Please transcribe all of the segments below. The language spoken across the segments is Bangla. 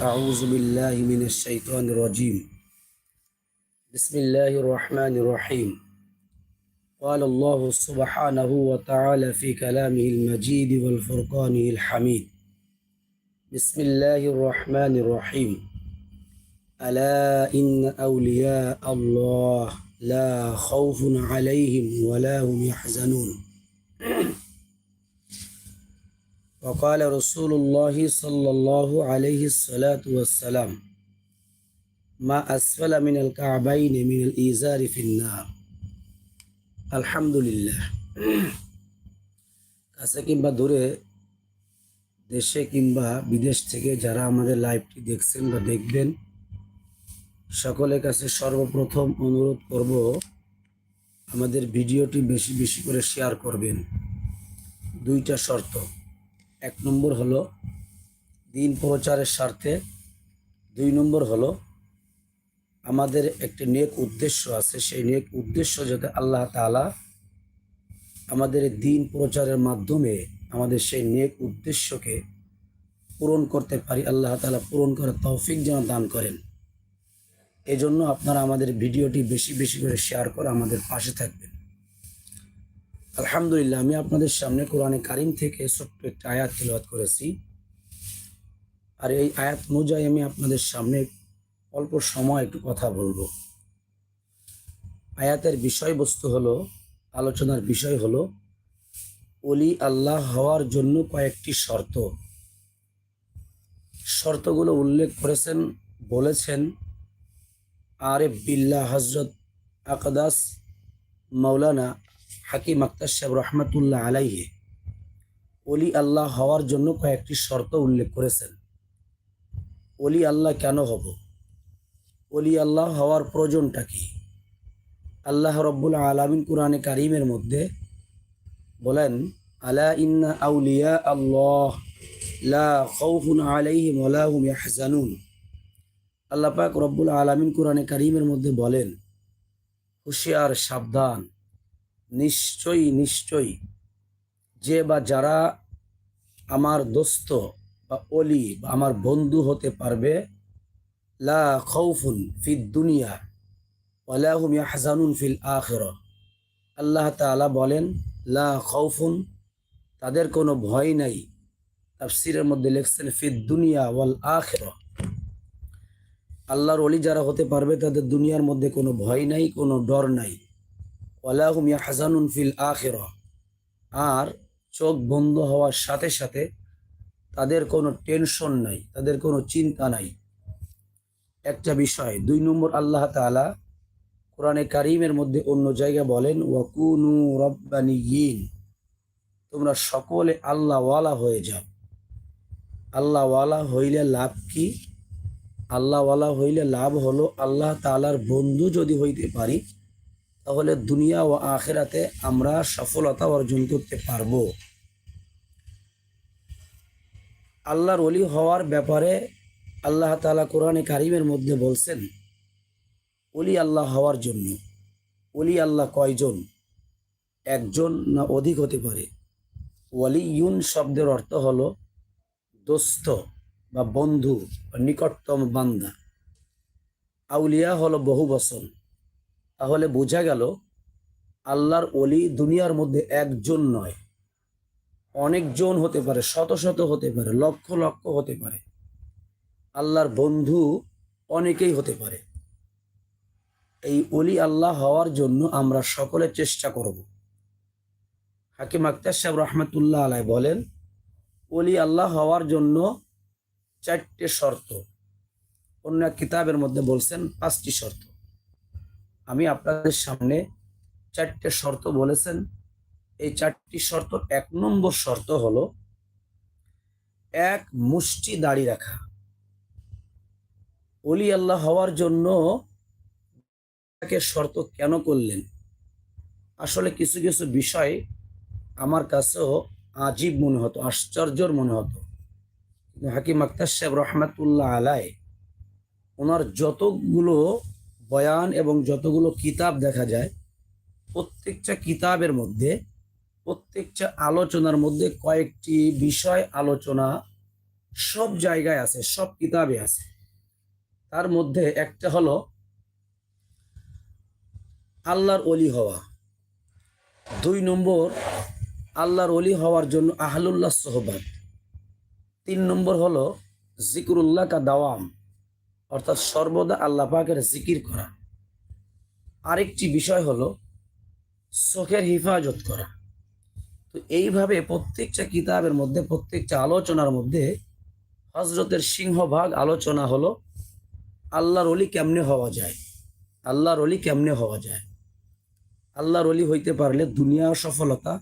أعوذ بالله من الشيطان الرجيم. بسم الله الرحمن الرحيم. قال الله سبحانه وتعالى في كلامه المجيد والفرقانه الحميد. بسم الله الرحمن الرحيم. ألا إن أولياء الله لا خوف عليهم ولا هم يحزنون. وقال رسول الله صلى الله عليه الصلاة والسلام ما أسفل من الكعبين من الإيزار في النار الحمد لله কাছে কিংবা দূরে দেশে কিংবা বিদেশ থেকে যারা আমাদের লাইভটি দেখছেন বা দেখবেন সকলের কাছে সর্বপ্রথম অনুরোধ করব আমাদের ভিডিওটি বেশি বেশি করে শেয়ার করবেন দুইটা শর্ত এক নম্বর হলো দিন প্রচারের স্বার্থে। দুই নম্বর হলো আমাদের একটি নেক উদ্দেশ্য আছে। সেই নেক উদ্দেশ্য যাতে আল্লাহ তাআলা আমাদের দিন প্রচারের মাধ্যমে আমাদের সেই নেক উদ্দেশ্যকে পূরণ করতে পারি, আল্লাহ তাআলা পূরণ করার তৌফিক যেন দান করেন। এজন্য আপনারা আমাদের ভিডিওটি বেশি বেশি করে শেয়ার করে আমাদের পাশে থাকবেন। আলহামদুলিল্লাহ, আমি আপনাদের সামনে কোরআনে কারিম থেকে ছোট্ট একটা আয়াত তেলাওয়াত করেছি। আর এই আয়াত অনুযায়ী আমি আপনাদের সামনে অল্প সময় একটু কথা বলব। আয়াতের বিষয়বস্তু হলো, আলোচনার বিষয় হলো অলি আল্লাহ হওয়ার জন্য কয়েকটি শর্ত। শর্তগুলো উল্লেখ করেছেন, বলেছেন, আরেফ বিল্লা হজরত আকদাস মাওলানা হাকিম আক্তার সাহেব রহমতুল্লাহ আলাইহে অলি আল্লাহ হওয়ার জন্য কয়েকটি শর্ত উল্লেখ করেছেন। অলি আল্লাহ কেন হব? অলি আল্লাহ হওয়ার প্রয়োজনটা কি? আল্লাহ রব্বুল আলমিন কোরআনে কারিমের মধ্যে বলেন, আলা ইন্না আউলিয়া আল্লাহ লা খাউফুন আলাইহিম ওয়া হুম ইয়াহজানুন। আল্লাহ পাক রব্বুল আলমিন কোরআনে কারিমের মধ্যে বলেন, হুশিয়ার, সাবধান। নিশ্চয়ই নিশ্চয়ই। যে বা যারা আমার দোস্ত বা অলি বা আমার বন্ধু হতে পারবে, লা খৌফুন ফিদ দুনিয়া ওয়ালাহুম ইয়াহজানুন ফিল আখির আল্লাহ তাআলা বলেন, লা খৌফুন তাদের কোনো ভয় নাই। তাফসিরের মধ্যে লেখছেন, ফিদ দুনিয়া ওয়াল আখির আল্লাহর অলি যারা হতে পারবে, তাদের দুনিয়ার মধ্যে কোনো ভয় নাই, কোনো ডর নাই। ওয়ালাহুম ইয়াহজানুন ফিল আখির। আর চোখ বন্ধ হওয়ার সাথে সাথে তাদের কোনো টেনশন নাই, তাদের কোনো চিন্তা নাই। একটা বিষয়, দুই নম্বর আল্লাহ তাআলা কোরআনে কারিমের মধ্যে অন্য জায়গা বলেন, ওয়াকুনু রব্বানিয়িন তোমরা সকলে আল্লাহওয়ালা হয়ে যাও। আল্লাহওয়ালা হইলে লাভ কি? আল্লাহওয়ালা হইলে লাভ হলো আল্লাহ তালার বন্ধু যদি হইতে পারি তাহলে দুনিয়া ও আখেরাতে আমরা সফলতা অর্জন করতে পারব। আল্লাহর অলি হওয়ার ব্যাপারে আল্লাহ তাআলা কোরআনে কারিমের মধ্যে বলছেন অলি আল্লাহ হওয়ার জন্য। অলি আল্লাহ কয়জন? একজন না অধিক হতে পারে? ওয়ালি ইউন শব্দের অর্থ হলো দোস্ত বা বন্ধু বা নিকটতম বান্দা। আউলিয়া হলো বহু বচন তাহলে বোঝা গেল আল্লাহর অলি দুনিয়ার মধ্যে একজন নয়। অনেকজন হতে পারে, শত শত হতে পারে, লক্ষ লক্ষ হতে পারে। আল্লাহর বন্ধু অনেকেই হতে পারে। এই অলি আল্লাহ হওয়ার জন্য আমরা সকলে চেষ্টা করব। হাকিম আক্তার সাহেব রহমতুল্লাহ আলাই বলেন অলি আল্লাহ হওয়ার জন্য চারটে শর্ত। অন্য কিতাবের মধ্যে বলছেন, পাঁচটি শর্ত। আমি আপনাদের সামনে চারটে শর্ত বলেছেন। এই চারটি শর্ত এক নম্বর শর্ত হলো, এক, মুষ্টি দাড়ি রাখা। অলি আল্লাহ হওয়ার জন্য তাকে শর্ত কেন করলেন? আসলে কিছু কিছু বিষয় আমার কাছেও আজীব মনে হতো, আশ্চর্যর মনে হতো। হাকিম আক্তার সাহেব রহমাতুল্লাহ আলাই ওনার যতগুলো বয়ান এবং যতগুলো কিতাব দেখা যায়, প্রত্যেকটা কিতাবের মধ্যে, প্রত্যেকটা আলোচনার মধ্যে কয়েকটি বিষয় আলোচনা সব জায়গায় আছে, সব কিতাবে আছে। তার মধ্যে একটা হলো, আল্লাহর অলি হওয়া। দুই নম্বর, আল্লাহর অলি হওয়ার জন্য আহলুল্লাহ সোহবাদ তিন নম্বর হলো, জিকরুল্লাহ কা দাওয়াম। অর্থাৎ সর্বদা আল্লাহ পাকের জিকির করা। আরেকটি বিষয় হলো চোখের হিফাজত করা। তো এইভাবে প্রত্যেকটা কিতাবের মধ্যে, প্রত্যেকটা আলোচনার মধ্যে হজরতের সিংহভাগ আলোচনা হলো, আল্লাহর অলি কেমনে হওয়া যায়? আল্লাহর অলি কেমনে হওয়া যায়? আল্লাহর অলি হইতে পারলে দুনিয়াও সফলতা,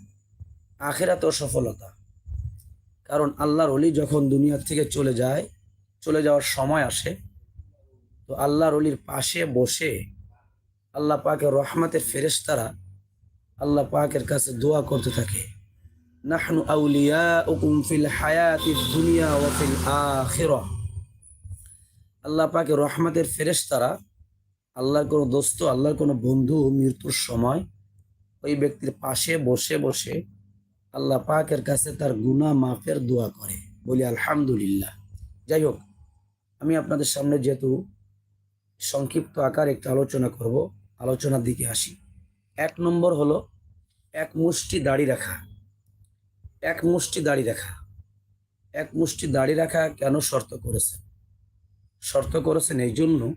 আখেরাতেও সফলতা। কারণ আল্লাহর অলি যখন দুনিয়া থেকে চলে যায়, চলে যাওয়ার সময় আসে তো আল্লাহর অলির পাশে বসে আল্লাহ পাকের রহমতের ফেরেশতারা আল্লাহ পাকের কাছে দোয়া করতে থাকে। নাহনু আউলিয়া উকুম ফিল হায়াতি দুনিয়া ওয়া ফিল আল্লাহ পাকের রহমতের ফেরেশতারা আল্লাহর কোনো দোস্ত, আল্লাহর কোনো বন্ধু মৃত্যুর সময় ওই ব্যক্তির পাশে বসে বসে আল্লাহ পাকের কাছে তার গুনাহ মাফের দোয়া করে। বলি, আলহামদুলিল্লাহ। যাই হোক, আমি আপনাদের সামনে যেহেতু সংক্ষিপ্ত আকার একটা আলোচনা করব, আলোচনার দিকে আসি। এক নম্বর হলো, এক মুষ্টি দাড়ি রাখা। এক মুষ্টি দাড়ি রাখা। এক মুষ্টি দাড়ি রাখা কেন শর্ত করেছেন? শর্ত করেছেন এই জন্য,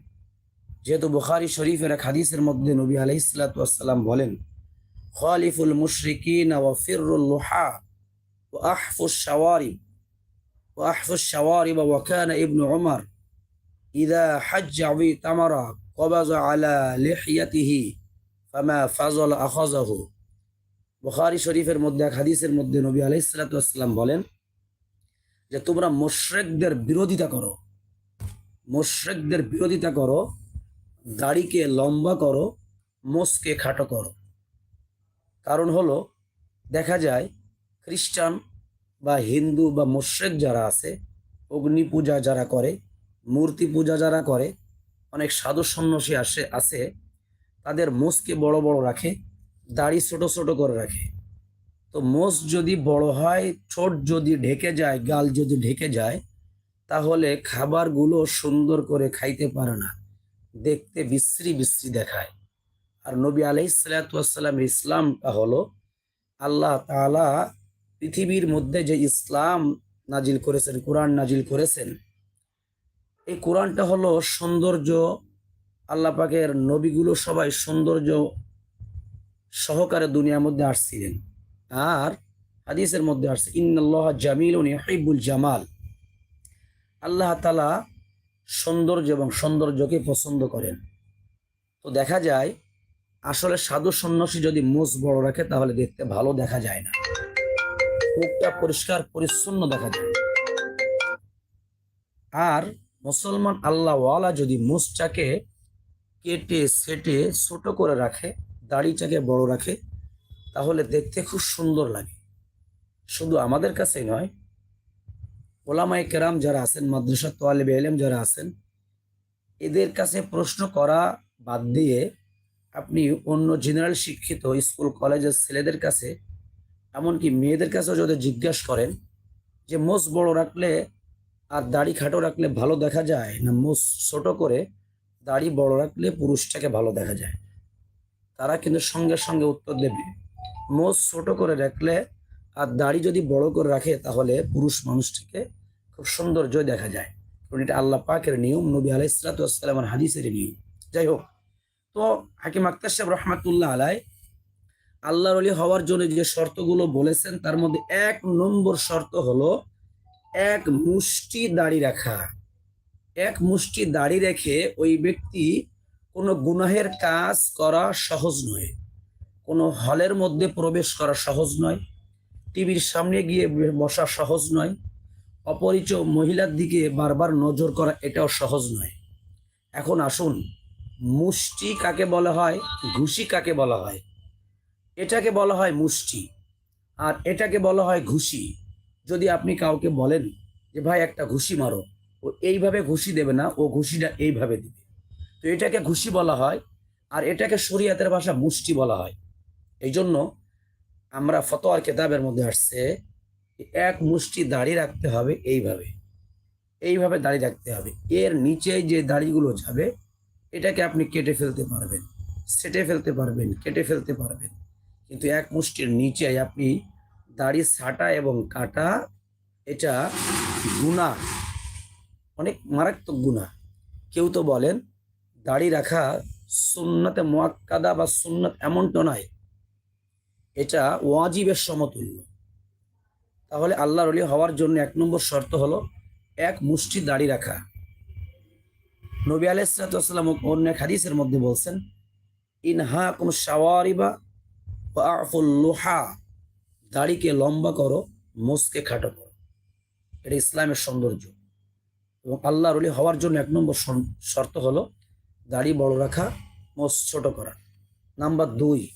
যেহেতু বুখারি শরীফের এক হাদিসের মধ্যে নবী আলাইসালাম বলেন, খালিফুল মুশরিকিন ওয়া ফিরুল লুহা শাওয়ারিব, ওয়া কানা ইবনু উমর ইদা হাজ্জ আবি তামারা কবাজ আলা লিহিয়াতিহি ফামা ফাজল আখাযাহু। বুখারী শরীফের মধ্যে এক হাদিসের মধ্যে নবী আলাইহিসসালাম বলেন যে, তোমরা মুশরিকদের বিরোধিতা করো। মুশরিকদের বিরোধিতা করো দাড়িকে লম্বা করো মোসকে খাটো করো। কারণ হলো, দেখা যায় খ্রিস্টান বা হিন্দু বা মুশ্রেক যারা আছে অগ্নি পূজা যারা করে মূর্তি পূজা যারা করে, অনেক সাধু সন্ন্যাসী আসে আছে তাদের মোষকে বড় বড় রাখে, দাড়ি ছোট ছোট করে রাখে। তো মোষ যদি বড় হয়, ঠোঁট যদি ঢেকে যায়, গাল যদি ঢেকে যায়, তাহলে খাবারগুলো সুন্দর করে খাইতে পারে না। দেখতে বিশ্রী বিশ্রী দেখায়। আর নবী আলাইসালাম ইসলামটা হলো, আল্লাহ তাআলা পৃথিবীর মধ্যে যে ইসলাম নাজিল করেছেন, কোরআন নাজিল করেছেন এই কোরআনটা হলো সৌন্দর্য, আল্লাহ পাকের নবীগুলো সবাই সৌন্দর্য সহকারে দুনিয়ার মধ্যে আসছিলেন। আর হাদিসের মধ্যে আসছে, ইন্নাল্লাহ জামিল হিবুল জামাল। আল্লাহ তালা সৌন্দর্য এবং সৌন্দর্যকে পছন্দ করেন। তো দেখা যায়, আসলে সাধু সন্ন্যাসী যদি মোষ বড় রাখে, তাহলে দেখতে ভালো দেখা যায় না। মুখটা পরিষ্কার, পরিচ্ছন্ন দেখা যায়। আর মুসলমান আল্লাহওয়ালা যদি মুসটাকে কেটে, সেটে, ছোট করে রাখে, দাড়িটাকে বড় রাখে, তাহলে দেখতে খুব সুন্দর লাগে। শুধু আমাদের কাছেই নয় ওলামাই কেরাম যারা আছেন মাদ্রাসা তোয়ালে এলেম যারা আছেন, এদের কাছে প্রশ্ন করা বাদ দিয়ে আপনি অন্য জেনারেল শিক্ষিত স্কুল, কলেজের ছেলেদের কাছে, এমনকি মেয়েদের কাছেও যদি জিজ্ঞেস করেন যে মোষ বড় রাখলে আর দাড়ি খাটো রাখলে ভালো দেখা যায় না মোষ ছোট করে দাড়ি বড় রাখলে পুরুষটাকে ভালো দেখা যায়? তারা কিন্তু সঙ্গে সঙ্গে উত্তর দেবে। মোষ ছোট করে রাখলে আর দাড়ি যদি বড় করে রাখে তাহলে পুরুষ মানুষটিকে খুব সৌন্দর্য দেখা যায়। কারণ এটা আল্লাহ পাকের নিয়ম, নবী আলাই আলাইসালামের হাদিসের নিয়ম। যাই হোক, তো হাকিম আক্তার সাহেব রহমাতুল্লাহ আলাই আল্লাহর হওয়ার জন্য যে শর্তগুলো বলেছেন, তার মধ্যে এক নম্বর শর্ত হলো এক মুষ্টি দাড়ি রাখা। এক মুষ্টি দাড়ি রেখে ওই ব্যক্তি কোনো গুনাহের কাজ করা সহজ নয়। কোনো হলের মধ্যে প্রবেশ করা সহজ নয়। টিভির সামনে গিয়ে বসা সহজ নয়। অপরিচয় মহিলার দিকে বারবার নজর করা এটাও সহজ নয়। এখন আসুন, মুষ্টি কাকে বলা হয়, ঘুষি কাকে বলা হয়? এটাকে বলা হয় মুষ্টি, আর এটাকে বলা হয় ঘুষি। যদি আপনি কাউকে বলেন যে, ভাই, একটা ঘুষি মারো। ও এইভাবে ঘুষি দেবে না, ও ঘুষিটা এইভাবে দিবে। তো এটাকে ঘুষি বলা হয় আর এটাকে শরিয়াতের ভাষা মুষ্টি বলা হয়। এই জন্য আমরা ফতোয়ার কেতাবের মধ্যে আসছে এক মুষ্টি দাড়ি রাখতে হবে এইভাবে। এইভাবে দাড়ি রাখতে হবে। এর নিচে যে দাড়িগুলো যাবে, এটাকে আপনি কেটে ফেলতে পারবেন, সেটে ফেলতে পারবেন, কেটে ফেলতে পারবেন। কিন্তু এক মুষ্টির নিচে আপনি দাড়ি ছাটা এবং কাটা, এটা গুণা, অনেক মারাত্মক গুণা। কেউ তো বলেন, দাড়ি রাখা সুন্নতে মোয়াক্কাদা বা সুন্নত এমনটা নয়, এটা ওয়াজিবের সমতুল্য। তাহলে আল্লাহর অলি হওয়ার জন্য এক নম্বর শর্ত হলো, এক মুষ্টি দাড়ি রাখা। নবী আলাইসালাম অন্য এক হাদিসের মধ্যে বলছেন ইনহা কুম সাওয়ারিবা আফুল লোহা। দাড়িকে লম্বা করো, মোসকে খাটো করো। এটা ইসলামের সৌন্দর্য। এবং আল্লাহর অলি হওয়ার জন্য এক নম্বর শর্ত হলো দাড়ি বড় রাখা, মোস ছোট করা। নাম্বার দুই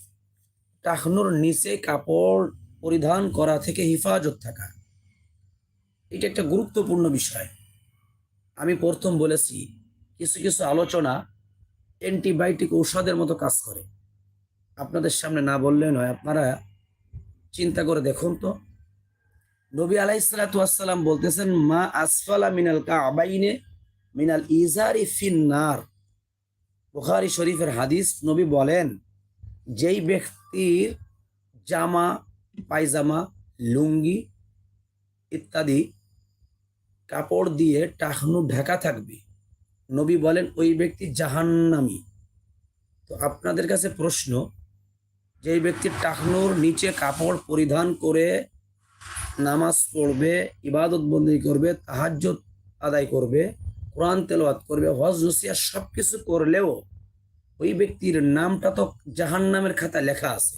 টাকনুর নিচে কাপড় পরিধান করা থেকে হেফাজত থাকা। এটা একটা গুরুত্বপূর্ণ বিষয়। আমি প্রথম বলেছি, কিছু কিছু আলোচনা অ্যান্টিবায়োটিক ঔষধের মতো কাজ করে। আপনাদের সামনে না বললে নয়, আপনারা চিন্তা করে দেখুন তো। নবী আলাইসালাম বলতেছেন, মা আসফালা মিনাল কাবাইনে মিনাল ইজারি ফিন্নার বুখারি শরীফের হাদিস নবী বলেন, যেই ব্যক্তির জামা, পায়জামা, লুঙ্গি ইত্যাদি কাপড় দিয়ে টাকনু ঢাকা থাকবে, নবী বলেন ওই ব্যক্তি জাহান্নামি। তো আপনাদের কাছে প্রশ্ন যেই ব্যক্তি টাকনুর নিচে কাপড় পরিধান করে নামাজ পড়বে, ইবাদত বন্দি করবে, তাহাজ্জুদ আদায় করবে, কোরআন তেলাওয়াত করবে, হজ রসিয়া সব কিছু করলেও ওই ব্যক্তির নামটা তো জাহান্নামের খাতা লেখা আছে।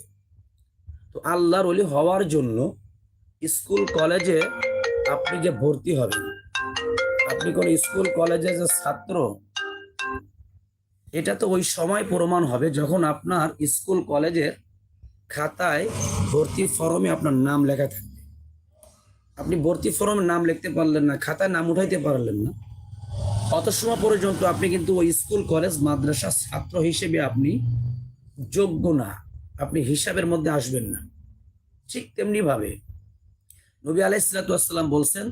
তো আল্লাহর অলি হওয়ার জন্য স্কুল, কলেজে আপনি যে ভর্তি হবেন, আপনি কোন স্কুল, কলেজে যে ছাত্র, এটা তো ওই সময় প্রমাণ হবে যখন আপনার স্কুল, কলেজের খাতায় ভর্তি ফর্মে আপনার নাম লেখা থাকবে। আপনি ভর্তি ফর্মে নাম লিখতে পারলেন না, খাতায় নাম উঠাইতে পারলেন না। অত সময় পর্যন্ত আপনি কিন্তু ওই স্কুল, কলেজ, মাদ্রাসা ছাত্র হিসেবে আপনি যোগ্য না, আপনি হিসাবের মধ্যে আসবেন না। ঠিক তেমনি ভাবে নবী আলাইসালাম বলছেন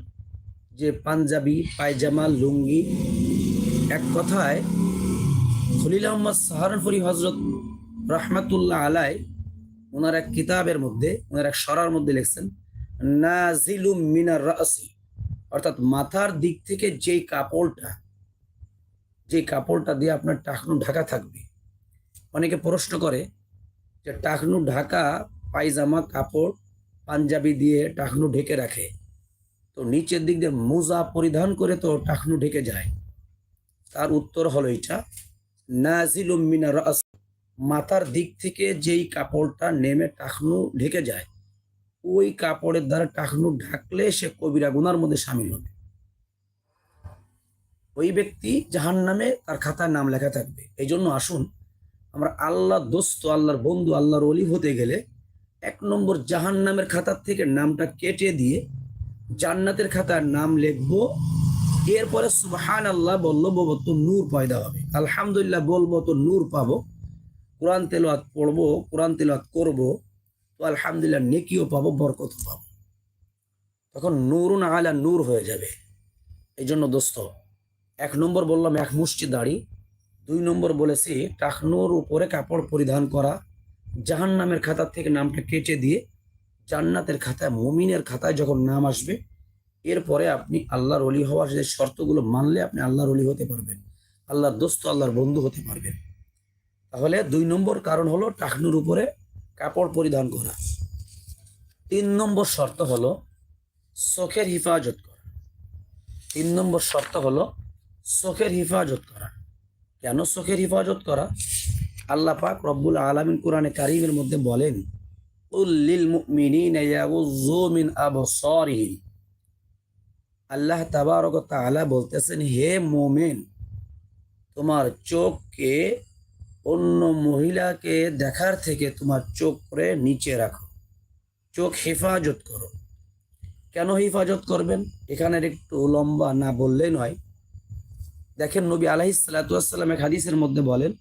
যে, পাঞ্জাবি, পায়জামা, লুঙ্গি, এক কথায় খলিল আহমদ সাহারনপুরি হজরত রহমাতুল্লাহ আলাই ওনার এক কিতাবের মধ্যে, ওনার এক সরার মধ্যে লিখছেন নাজিলুম মিনার রাসি অর্থাৎ মাথার দিক থেকে যেই কাপড়টা যে কাপড়টা দিয়ে আপনার টাকনু ঢাকা থাকবে। অনেকে প্রশ্ন করে যে টাকনু ঢাকা পায়জামা, কাপড়, পাঞ্জাবি দিয়ে টাকনু ঢেকে রাখে। তো নিচের দিক দিয়ে মোজা পরিধান করে তো টাকনু ঢেকে যায়। তার উত্তর হলো এটা নাজিলুম মিনা রাস মাথার দিক থেকে যেই কাপড়টা নেমে টাকনু ঢেকে যায়, ওই কাপড়ের দ্বারা টাকনু ঢাকলে সে কবিরা গুনার মধ্যে সামিল হবে। ওই ব্যক্তি জাহান নামে তার খাতায় নাম লেখা থাকবে। এই জন্য আসুন, আমরা আল্লাহ দোস্ত, আল্লাহর বন্ধু, আল্লাহর অলি হতে গেলে এক নম্বর জাহান নামের খাতার থেকে নামটা কেটে দিয়ে জান্নাতের খাতার নাম লিখব। এরপরে সুবহান আল্লাহ বলল, বলব তো নূর পয়দা হবে। আলহামদুলিল্লাহ বলব তো নূর পাবো। কোরআন তেলাওয়াত পড়ব, কোরআন তেলাওয়াত করব, তো আলহামদুলিল্লাহ নেকিও পাবো, বরকতও পাবো। তখন নূরুন আলা নূর হয়ে যাবে। এই জন্য দোস্ত, এক নম্বর বললাম এক মুষ্টি দাড়ি। দুই নম্বর বলেছি, টাকনুর উপরে কাপড় পরিধান করা জাহান নামের খাতার থেকে নামটা কেটে দিয়ে জান্নাতের খাতায়, মমিনের খাতায় যখন নাম আসবে, এরপরে আপনি আল্লাহর অলি হওয়ার যে শর্তগুলো মানলে আপনি আল্লাহর অলি হতে পারবেন। আল্লাহর দোস্ত, আল্লাহর বন্ধু হতে পারবেন। তাহলে দুই নম্বর কারণ হলো টাকনুর উপরে কাপড় পরিধান করা। তিন নম্বর শর্ত হলো চোখের হেফাজত করা। তিন নম্বর শর্ত হলো চোখের হেফাজত করা। কেন চোখের হেফাজত করা? আল্লাহ পাক রব্বুল আলামিন কোরআনে কারিমের মধ্যে বলেন উল্লিল মুমিনিনা মিন আল্লাহ তাবারক তাআলা বলতেছেন, হে মুমিন, তোমার চোখকে অন্য মহিলাকে দেখার থেকে তোমার চোখ করে নিচে রাখো। চোখ হেফাজত করো। কেন হেফাজত করবেন? এখানের একটু লম্বা না বললে নয়। দেখেন নবী আলাহি সালাতাম এক হাদিসের মধ্যে বলেন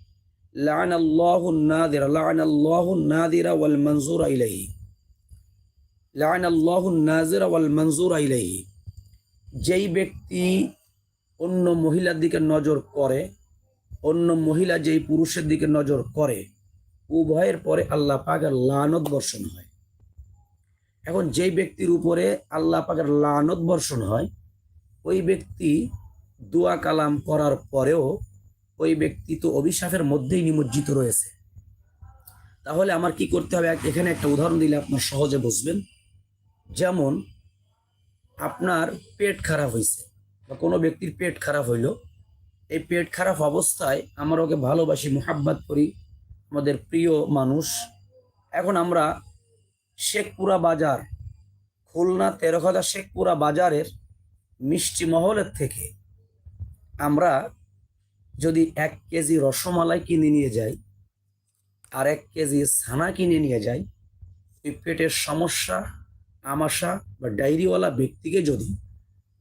লান আল্লাহ নাদিরা লান আল্লাহ নাদিরা ওয়াল মনজুরা ইলাইহি। লান আল্লাহ নাজিরা ওয়াল মনজুরা ইলাইহি। যেই ব্যক্তি অন্য মহিলার দিকে নজর করে অন্য মহিলা যেই পুরুষের দিকে নজর করে, উভয়ের পরে আল্লাহ পাকের লানত বর্ষণ হয়। এখন যেই ব্যক্তির উপরে আল্লাহ পাকের লানত বর্ষণ হয়, ওই ব্যক্তি দোয়া কালাম করার পরেও ওই ব্যক্তি তো অভিশাপের মধ্যেই নিমজ্জিত রয়েছে। তাহলে আমার কি করতে হবে? এখানে একটা উদাহরণ দিলে আপনার সহজে বুঝবেন। যেমন, আপনার পেট খারাপ হয়েছে বা কোনো ব্যক্তির পেট খারাপ হইল এই পেট খারাপ অবস্থায় আমরা ওকে ভালোবাসি, মোহাব্বত করি, আমাদের প্রিয় মানুষ। এখন আমরা শেখপুরা বাজার, খুলনা তেরোখাদা শেখপুরা বাজারের মিষ্টি মহলের থেকে আমরা যদি এক কেজি রসমালাই কিনে নিয়ে যাই আর এক কেজি ছানা কিনে নিয়ে যাই, এই পেটের সমস্যা, আমাশা বা ডায়েরিওয়ালা ব্যক্তিকে যদি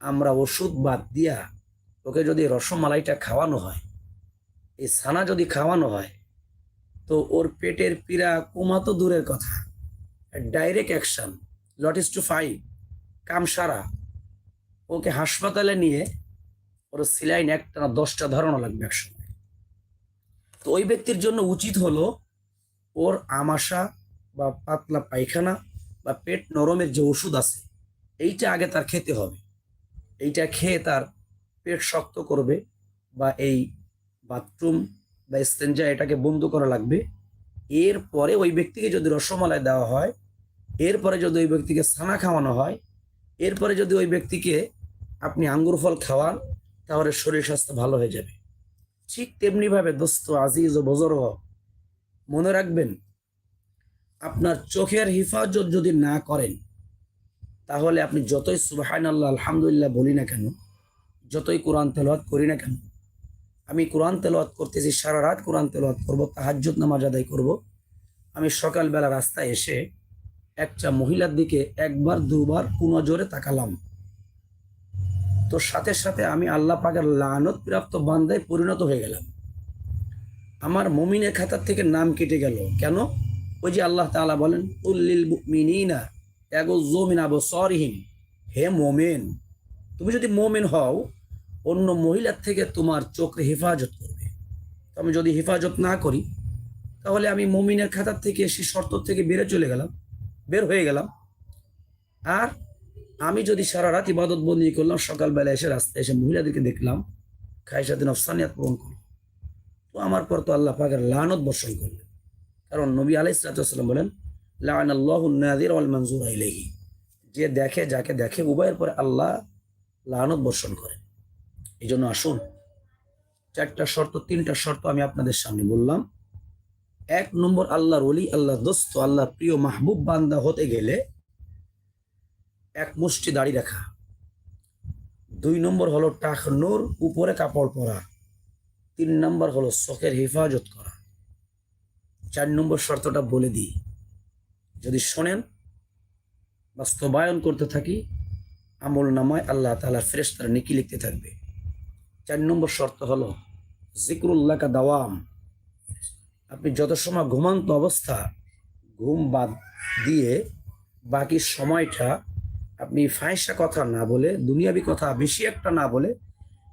আমরা ওষুধ বাদ দিয়া ওকে যদি রসমালাইটা খাওয়ানো হয়, এই ছানা যদি খাওয়ানো হয়, তো ওর পেটের পীড়া কমা তো দূরের কথা। ডাইরেক্ট অ্যাকশন লটিস টু ফাইভ কামসারা। ওকে হাসপাতালে নিয়ে ওর সিলাইন একটা না দশটা ধরানো লাগবে একসঙ্গে। তো ওই ব্যক্তির জন্য উচিত হলো ওর আমাশা বা পাতলা পায়খানা বা পেট নরমের যে ওষুধ আছে, এইটা আগে তার খেতে হবে। এইটা খেয়ে তার পেট শক্ত করবে বা এই বাথরুম বা স্টেঞ্জা এটাকে বন্ধ করা লাগবে। এরপরে ওই ব্যক্তিকে যদি রসমালাই দেওয়া হয়, এরপরে যদি ওই ব্যক্তিকে ছানা খাওয়ানো হয়, এরপরে যদি ওই ব্যক্তিকে আপনি আঙ্গুর ফল খাওয়ান, তাহলে শরীর স্বাস্থ্য ভালো হয়ে যাবে। ঠিক তেমনিভাবে দোস্ত আজিজ ও বজর মনে রাখবেন, আপনার চোখের হিফাজত যদি না করেন, তাহলে আপনি যতই সুবাহান আল্লাহ আলহামদুলিল্লাহ বলি না কেন যতই কোরআন তেলাওয়াত করি না কেন, আমি কোরআন তেলাওয়াত করতেছি, সারা রাত কোরআন তেলাওয়াত করব, তাহাজ্জুদ নামাজ আদায় করব। আমি সকালবেলা রাস্তায় এসে একটা মহিলার দিকে একবার, দুবার কুনজরে তাকালাম। তো সাথে সাথে আমি আল্লাহ পাকের লানত প্রাপ্ত বান্দায় পরিণত হয়ে গেলাম। আমার মমিনের খাতার থেকে নাম কেটে গেল। কেন? ওই যে আল্লাহ তাআলা বলেন উল্লিল মিন আবসারিহিম। হে মোমেন, তুমি যদি মোমেন হও অন্য মহিলার থেকে তোমার চোখে হেফাজত করবে। আমি যদি হেফাজত না করি, তাহলে আমি মমিনের খাতার থেকে সে শর্ত থেকে বেড়ে চলে গেলাম, বের হয়ে গেলাম। আর আমি যদি সারা রাত ইবাদত বন্দি করলাম, সকালবেলা এসে রাস্তায় এসে মহিলাদেরকে দেখলাম খাই সাথে নফসানিয়াত পূরণ করলাম তো আমার পর তো আল্লাহ পাকের লানত বর্ষণ করলেন কারণ নবী আলাই সালাতাম বলেন লান আল্লাহ নাদির আল মঞ্জুর আইলেহি যে দেখে, যাকে দেখে উভয়ের পরে আল্লাহ লানত বর্ষণ করেন। এই জন্য আসুন। চারটা শর্ত, তিনটা শর্ত আমি আপনাদের সামনে বললাম। এক নম্বর, আল্লাহর অলি আল্লাহ দোস্ত আল্লাহ প্রিয় মাহবুব বান্দা হতে গেলে এক মুষ্টি দাড়ি রাখা। দুই নম্বর হলো টাকনুর উপরে কাপড় পরা। তিন নম্বর হলো শখের হেফাজত করা। চার নম্বর শর্তটা বলে দিই। যদি শোনেন, বাস্তবায়ন করতে থাকি, আমল নামায় আল্লাহ তালা ফেরেস্তার নিকি লিখতে থাকবে। চার নম্বর শর্ত হলো জিক্রুল্লাহ কা দাওয়াম। আপনি যত সময় ঘুমান্ত অবস্থা, ঘুম বাদ দিয়ে বাকি সময়টা আপনি ফাঁসা কথা না বলে, দুনিয়াবি কথা বেশি একটা না বলে,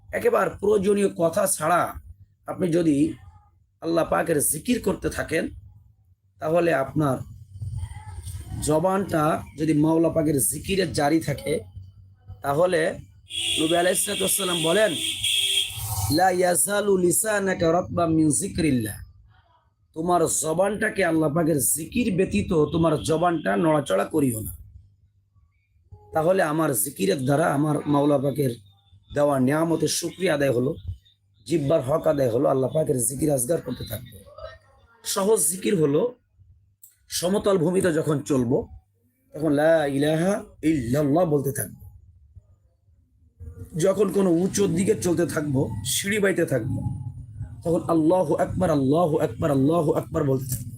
একেবারে প্রয়োজনীয় কথা ছাড়া আপনি যদি আল্লাহ পাকের জিকির করতে থাকেন, তাহলে আপনার জবানটা যদি মাওলা পাকের জিকিরে জারি থাকে, তাহলে নবী আলাইসালাম বলেন লা ইয়াজালু লিসানাকা রাতবাম মিন যিকরিল্লাহ। তোমার জবানটাকে আল্লাহ পাকের জিকির ব্যতীত তোমার জবানটা নড়াচড়া করিও না। তাহলে আমার জিকিরের দ্বারা আমার মাওলা পাকের দেওয়া নিয়ামতের শুক্রিয়া আদায় হলো, জিব্বার হক আদায় হলো, আল্লাহ পাকের জিকির আজগার করতে থাকব। সহজ জিকির হলো, সমতল ভূমিতে যখন চলবো, তখন লা ইলাহা ইল্লাল্লাহ বলতে থাকব। যখন কোনো উঁচুর দিকে চলতে থাকব, সিঁড়ি বাইতে থাকব, তখন আল্লাহ আকবার আল্লাহ আকবার আল্লাহ আকবার বলতে থাকব।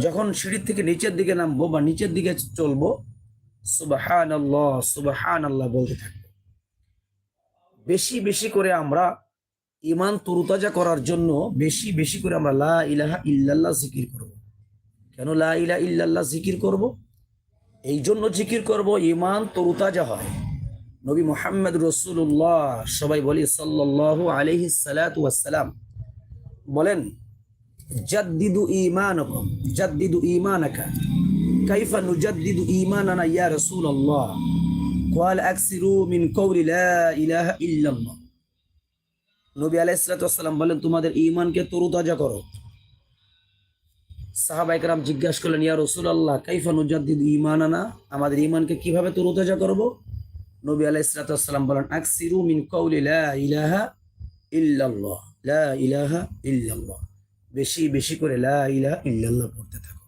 যখন সিঁড়ির থেকে নিচের দিকে নামবো বা নিচের দিকে চলবো সুবাহান আল্লাহ সুবাহান আল্লাহ বলতে থাকব। বেশি বেশি করে আমরা ইমান তরুতাজা করার জন্য বেশি বেশি করে আমরা লা ইলাহা ইল্লাল্লাহ জিকির করব। কেন লা ইলাহা ইল্লাল্লাহ জিকির করব? এই জন্য জিকির করব ইমান তরুতাজা হয়। নবী মোহাম্মদ রসুল্লাহ সবাই বলি সাল্লাল্লাহু আলাইহি সালাতু ওয়াসসালাম বলেন জাদ্দিদু ঈমানাকুম জাদ্দিদু ঈমানাকা কাইফা নুজাদ্দিদু ঈমানানা ইয়া রাসূলুল্লাহ قال اكثروا من قول لا اله الا الله নবী আলাইহিস সালাতু ওয়াসসালাম বলেন তোমাদের ঈমানকে তরুতাজা করো সাহাবা একরাম জিজ্ঞাসা করলেন ইয়া রাসূলুল্লাহ কাইফা নুজাদ্দিদু ঈমানানা আমাদের ঈমানকে কিভাবে তরুতাজা করব নবী সালাতু ওয়াসসালাম বলেন, আকসিরু মিন কওলি লা ইলাহা ইল্লাল্লাহ, লা ইলাহা ইল্লাল্লাহ। বেশি বেশি করে লা ইলাহা ইল্লাল্লাহ পড়তে থাকো।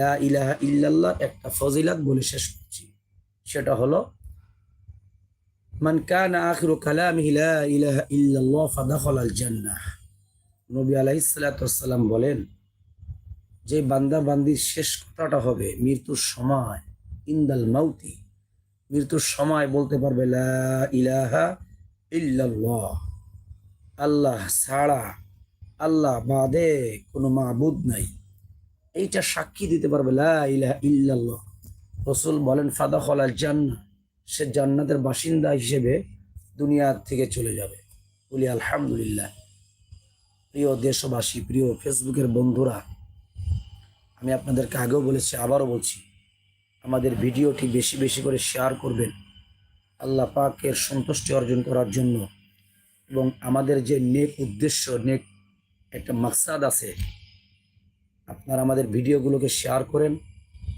লা ইলাহা ইল্লাল্লাহ একটা ফজিলাত বলে শেষ করছি। সেটা হলো, মান কানা আখিরু কালামিহি লা ইলাহা ইল্লাল্লাহ ফাদাখালাল জান্নাহ। নবী আলাইহিস বলেন, যে বান্দা বান্দির শেষ কথাটা হবে মৃত্যুর সময় ইন্দাল মাউতি। মৃত্যুর সময় বলতে পারবে, লা ইলাহা ইল্লাল্লাহ। আল্লাহ ছাড়া, আল্লাহ বাদে কোনো মাবুদ নাই। এইটা সাক্ষী দিতে পারবে, লা ইলাহা ইল্লাল্লাহ। রসুল বলেন ফাদা খলাল জান্না সে জান্নাতের বাসিন্দা হিসেবে দুনিয়া থেকে চলে যাবে। বলি, আলহামদুলিল্লাহ। প্রিয় দেশবাসী, প্রিয় ফেসবুকের বন্ধুরা, আমি আপনাদেরকে আগেও বলেছি, আবারও বলছি আমাদের ভিডিওটি বেশি বেশি করে শেয়ার করবেন। আল্লাহ পাকের সন্তুষ্টি অর্জন করার জন্য। এবং আমাদের যে নেক উদ্দেশ্য, নেক একটা মাকসাদ আছে, আপনারা আমাদের ভিডিওগুলোকে শেয়ার করেন।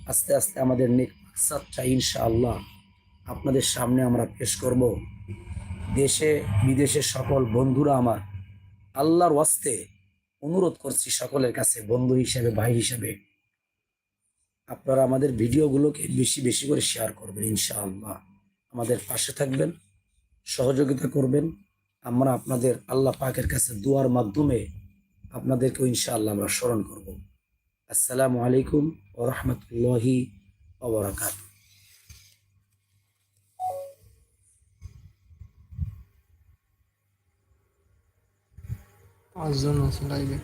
আস্তে আস্তে আমাদের নেক মাকসাদটা ইনশাআল্লাহ। আপনাদের সামনে আমরা পেশ করব। দেশে, বিদেশে সকল বন্ধুরা আমার, আল্লাহর ওয়াস্তে অনুরোধ করছি সকলের কাছে, বন্ধু হিসেবে, ভাই হিসেবে। আপনারা আমাদের ভিডিওগুলোকে বেশি বেশি করে শেয়ার করবেন, ইনশাআল্লাহ। আমাদের পাশে থাকবেন, সহযোগিতা করবেন। আমরা আপনাদের আল্লাহ পাকের কাছে দোয়ার মাধ্যমে আপনাদেরকেও ইনশাআল্লাহ আমরা স্মরণ করব। আসসালামু আলাইকুম ও রহমতুল্লাহি ওবরাকাত পাঁচজন আছে লাইভে